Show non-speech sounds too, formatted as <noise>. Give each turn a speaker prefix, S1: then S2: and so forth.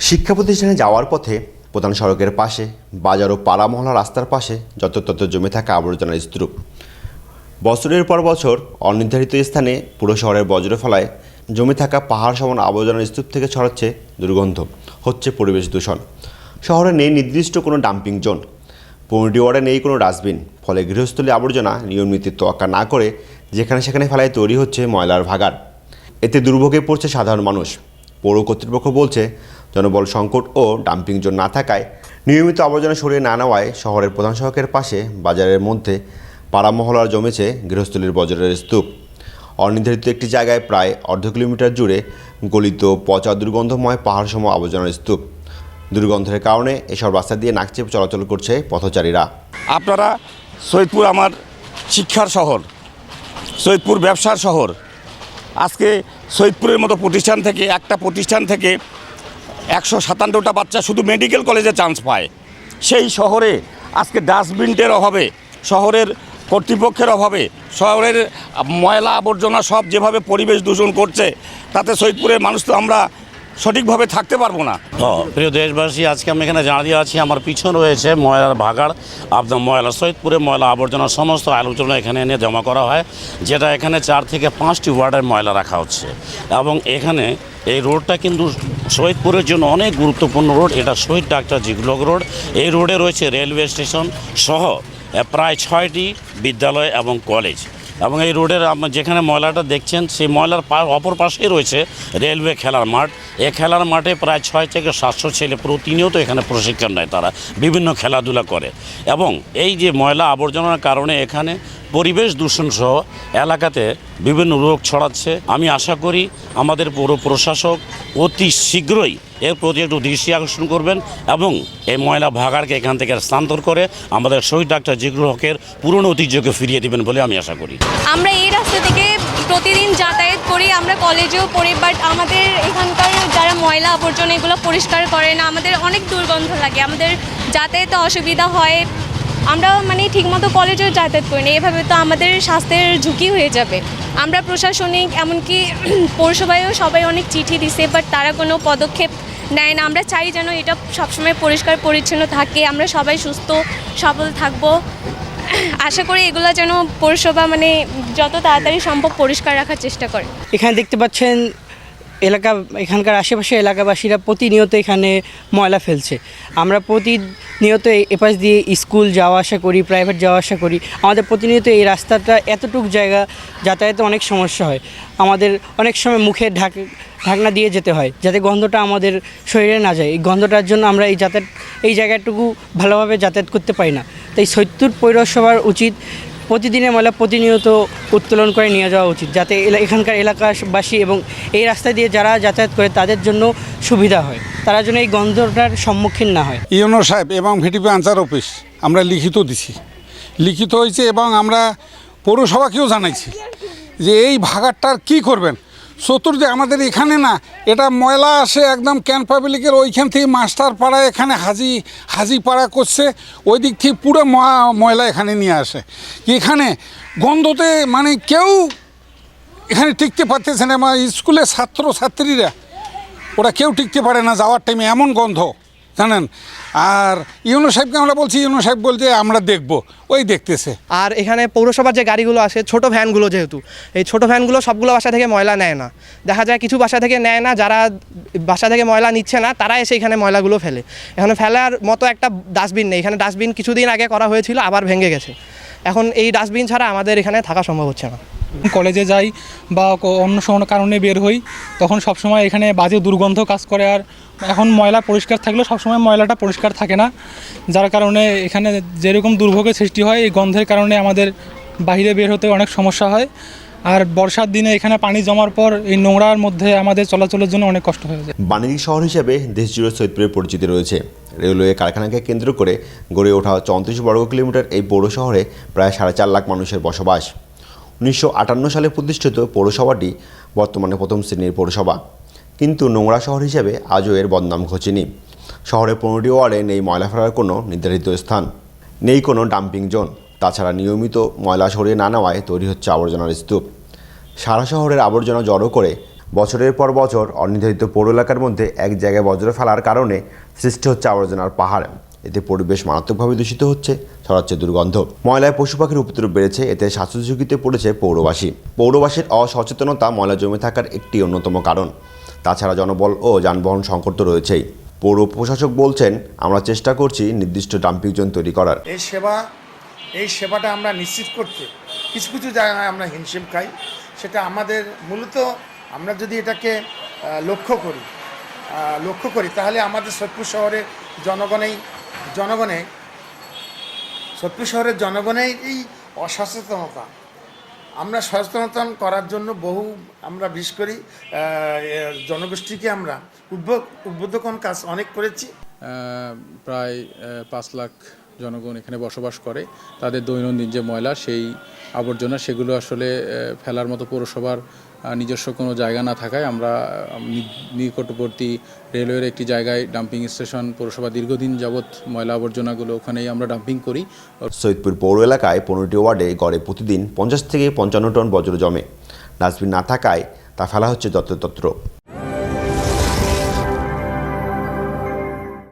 S1: শিক্ষা প্রতিষ্ঠানে যাওয়ার পথে প্রধান সড়কের পাশে, বাজার ও পাড়া মহল্লা রাস্তার পাশে যত্রতত্র জমে থাকা আবর্জনার স্তূপ। বছরের পর বছর অনির্ধারিত স্থানে পুরো শহরের বজ্র ফলায় জমে থাকা পাহাড় সমান আবর্জনার স্তূপ থেকে ছড়াচ্ছে দুর্গন্ধ, হচ্ছে পরিবেশ দূষণ। শহরে নেই নির্দিষ্ট কোনো ডাম্পিং জোন। পনেরোটি ওয়ার্ডে নেই কোনো ডাস্টবিন। ফলে গৃহস্থলী আবর্জনা নিয়মিত তোয়াক্কা না করে যেখানে সেখানে ফেলায় তৈরি হচ্ছে ময়লার ভাগার এতে দুর্ভোগে পড়ছে সাধারণ মানুষ। পৌর কর্তৃপক্ষ বলছে জনবল সংকট ও ডাম্পিং জোন না থাকায় নিয়মিত আবর্জনা সরিয়ে না নেওয়ায় শহরের প্রধান সড়কের পাশে বাজারের মধ্যে পাড়া মহলার জমেছে গৃহস্থলীর বজ্রের স্তূপ। অনির্ধারিত একটি জায়গায় প্রায় অর্ধ কিলোমিটার জুড়ে গলিত পচা দুর্গন্ধময় পাহাড়সম আবর্জনার স্তূপ। দুর্গন্ধের কারণে এসব রাস্তা দিয়ে নাক চেপে চলাচল করছে পথচারীরা।
S2: আপনারা সৈয়দপুর আমার শিক্ষার শহর, সৈয়দপুর ব্যবসার শহর। আজকে সৈয়দপুরের মতো প্রতিষ্ঠান থেকে, একটা প্রতিষ্ঠান থেকে একশো সাতান্নটা বাচ্চা শুধু মেডিকেল কলেজে চান্স পায়। সেই শহরে আজকে ডাস্টবিনটের অভাবে, শহরের কর্তৃপক্ষের অভাবে, শহরের ময়লা আবর্জনা সব যেভাবে পরিবেশ দূষণ করছে, তাতে সৈদপুরের মানুষ তো আমরা সঠিকভাবে থাকতে পারব না।
S3: প্রিয় দেশবাসী, আজকে আমি এখানে দাঁড়িয়ে আছি। আমার পিছন রয়েছে ময়লার ভাগাড় আপনার ময়লা, সৈয়দপুরে ময়লা আবর্জনা, সমস্ত আলোচনা এখানে এনে জমা করা হয়, যেটা এখানে চার থেকে পাঁচটি ওয়ার্ডের ময়লা রাখা হচ্ছে। এবং এখানে এই রোডটা কিন্তু সৈয়দপুরের জন্য অনেক গুরুত্বপূর্ণ রোড, এটা শহীদ ডাক্তার জিগলক রোড। এই রোডে রয়েছে রেলওয়ে স্টেশন সহ প্রায় ছয়টি বিদ্যালয় এবং কলেজ। এবং এই রোডের যেখানে ময়লাটা দেখছেন, সেই ময়লার অপর পাশেই রয়েছে রেলওয়ে খেলার মাঠ। এ খেলার মাঠে প্রায় ছয় থেকে সাতশো ছেলে প্রতিনিয়ত এখানে প্রশিক্ষণ নেয় তারা। বিভিন্ন খেলাধুলা করে। এবং এই যে ময়লা আবর্জনার কারণে এখানে পরিবেশ দূষণ সহ এলাকাতে বিভিন্ন রোগ ছড়াচ্ছে। আমি আশা করি আমাদের পৌর প্রশাসক অতি শীঘ্রই এর প্রতি একটু দৃষ্টি আকর্ষণ করবেন এবং এই ময়লা ভাগাড়কে এখান থেকে স্থানান্তর করে আমাদের শহীদ ডাক্তার জিগরুল হকের পুরনো ঐতিহ্যকে ফিরিয়ে দেবেন বলে আমি আশা করি।
S4: আমরা এই রাস্তা থেকে প্রতিদিন যাতায়াত করি, আমরা কলেজেও পড়ি বাট আমাদের এখানকার যারা ময়লা আবর্জনা এগুলো পরিষ্কার করে না, আমাদের অনেক দুর্গন্ধ লাগে। আমাদের যাতায়াতে অসুবিধা হয় আমরা মানে ঠিকমতো কলেজেও যাতায়াত করি না। এভাবে তো আমাদের স্বাস্থ্যের ঝুঁকি হয়ে যাবে। আমরা প্রশাসনিক, এমনকি <clears throat> পৌরসভায়ও সবাই অনেক চিঠি দিছে বাট তারা কোনো পদক্ষেপ নেয় না। আমরা চাই যেন এটা সবসময় পরিষ্কার, পরিচ্ছন্ন থাকে। আমরা সবাই সুস্থ, সবল থাকব। <clears throat> আশা করি এগুলো যেন পৌরসভা মানে যত তাড়াতাড়ি সম্ভব পরিষ্কার রাখার চেষ্টা করে।
S5: এখানে দেখতে পাচ্ছেন এলাকা, এখানকার আশেপাশে এলাকাবাসীরা প্রতিনিয়ত এখানে ময়লা ফেলছে। আমরা প্রতিনিয়ত এপাশ দিয়ে স্কুল যাওয়া আসা করি, প্রাইভেট যাওয়া আসা করি। আমাদের প্রতিনিয়ত এই রাস্তাটা এতটুকু জায়গা যাতায়াতে অনেক সমস্যা হয়। আমাদের অনেক সময় মুখে ঢাক, ঢাকনা দিয়ে যেতে হয়, যাতে গন্ধটা আমাদের শরীরে না যায়। এই গন্ধটার জন্য আমরা এই যাতায়াত, এই জায়গাটুকু ভালোভাবে যাতায়াত করতে পারি না। তাই সৈত্তুর পৌরসভার উচিত প্রতিদিনের ময়লা প্রতিনিয়ত উত্তোলন করে নিয়ে যাওয়া উচিত, যাতে এখানকার এলাকাবাসী এবং এই রাস্তা দিয়ে যারা যাতায়াত করে তাদের জন্য সুবিধা হয়, তারা যেন এই গন্ধটার সম্মুখীন না হয়।
S6: ইউনো সাহেব, এবং ভিটিপি আনসার অফিস, আমরা লিখিত দিছি। লিখিত হয়েছে এবং আমরা পৌরসভাকেও জানাইছি যে এই ভাগারটার কি করবেন? চতুর্দিকে আমাদের এখানে না, এটা ময়লা আসে একদম ক্যান পাবলিকের ওইখান থেকে মাস্টার পাড়া এখানে হাজি হাজি পাড়া করছে, ওই দিক থেকে পুরো ময়া- ময়লা এখানে নিয়ে আসে। এখানে গন্ধতে মানে কেউ এখানে টিকতে পারতেছে না আমার স্কুলের ছাত্রছাত্রীরা, ওরা কেউ টিকতে পারে না যাওয়ার টাইমে এমন গন্ধ। জানেন? আর ইউনো সাহেবকে আমরা বলছি ইউনো সাহেব বলছে, আমরা দেখব। ওই দেখতেছে।
S7: আর এখানে পৌরসভার যে গাড়িগুলো আসে ছোট ভ্যানগুলো যেহেতু, এই ছোট ভ্যানগুলো সবগুলো বাসা থেকে ময়লা নেয় না। দেখা যায় কিছু বাসা থেকে নেয় না, যারা বাসা থেকে ময়লা নিচ্ছে না, তারা এসে এখানে ময়লাগুলো ফেলে। এখানে ফেলার মতো একটা ডাস্টবিন নেই। এখানে ডাস্টবিন কিছুদিন আগে করা হয়েছিল, আবার ভেঙে গেছে। এখন এই ডাস্টবিন ছাড়া আমাদের এখানে থাকা সম্ভব হচ্ছে না।
S8: কলেজে যাই বা অন্য কোনো কারণে বের হই, তখন সবসময় এখানে বাজে দুর্গন্ধ কাজ করে আর এখন ময়লা পরিষ্কার থাকলেও সবসময় ময়লাটা পরিষ্কার থাকে না। যার কারণে এখানে যেরকম দুর্ভোগের সৃষ্টি হয়, এই গন্ধের কারণে আমাদের বাইরে বের হতে অনেক সমস্যা হয়। আর বর্ষার দিনে এখানে পানি জমার পর এই নোংরার মধ্যে আমাদের চলাচলের জন্য অনেক কষ্ট হয়ে যায়।
S1: বাণিজ্যিক শহর হিসেবে দেশ জুড়ে সৈয়দপুরের পরিচিতি রয়েছে। রেলওয়ে কারখানাকে কেন্দ্র করে গড়ে ওঠা চৌত্রিশ বর্গ কিলোমিটার এই পৌর শহরে প্রায় সাড়ে চার লাখ মানুষের বসবাস। উনিশশো আটান্ন সালে প্রতিষ্ঠিত পৌরসভাটি বর্তমানে প্রথম শ্রেণির পৌরসভা। কিন্তু নোংরা শহর হিসেবে আজও এর বদনাম ঘটেনি শহরে পনেরোটি ওয়ার্ডে নেই ময়লা ফেলার কোনো নির্ধারিত স্থান, নেই কোনো ডাম্পিং জোন। তাছাড়া নিয়মিত ময়লা সরিয়ে না নেওয়ায় তৈরি হচ্ছে আবর্জনার স্তূপ। সারা শহরের আবর্জনা জড়ো করে বছরের পর বছর অনির্ধারিত পৌর এলাকার মধ্যে এক জায়গায় বজ্র ফেলার কারণে সৃষ্টি হচ্ছে আবর্জনার পাহাড়। এতে পরিবেশ মারাত্মকভাবে দূষিত হচ্ছে, ছড়াচ্ছে দুর্গন্ধ। ময়লায় পশু পাখির উপদ্রব বেড়েছে, এতে স্বাস্থ্য ঝুঁকিতে পড়েছে পৌরবাসী। পৌরবাসীর অসচেতনতা ময়লা জমে থাকার একটি অন্যতম কারণ। তাছাড়া জনবল ও যানবাহন সংকট তো রয়েছেই। পৌর প্রশাসক বলছেন, আমরা চেষ্টা করছি নির্দিষ্ট ডাম্পিং জোন তৈরি করার।
S9: এই সেবা, এই সেবাটা আমরা নিশ্চিত করতে, কিছু কিছু জায়গায় আমরা হিমশিম খাই। সেটা আমাদের মূলত, আমরা যদি এটাকে লক্ষ্য করি লক্ষ্য করি, তাহলে আমাদের সোদপুর শহরে জনগণেই জনগণে সোদপুর শহরের জনগণের এই অসচেতনতা। আমরা সচেতনতা করার জন্য বহু আমরা বিশেষ করি জনগোষ্ঠীকে আমরা উদ্বোধ উদ্বোধকন কাজ অনেক করেছি।
S10: প্রায় পাঁচ লাখ জনগণ এখানে বসবাস করে, তাদের দৈনন্দিন যে ময়লা, সেই আবর্জনা, সেগুলো আসলে ফেলার মতো পৌরসভার নিজস্ব কোনো জায়গা না থাকায় আমরা নিকটবর্তী রেলওয়ের একটি জায়গায় ডাম্পিং স্টেশন, পৌরসভা দীর্ঘদিন যাবৎ ময়লা আবর্জনাগুলো ওখানেই আমরা ডাম্পিং করি।
S1: সৈয়দপুর পৌর এলাকায় পনেরোটি ওয়ার্ডে গড়ে প্রতিদিন পঞ্চাশ থেকে পঞ্চান্ন টন বজ্র জমে। ডাস্টবিন না থাকায় তা ফেলা হচ্ছে যত্রতত্র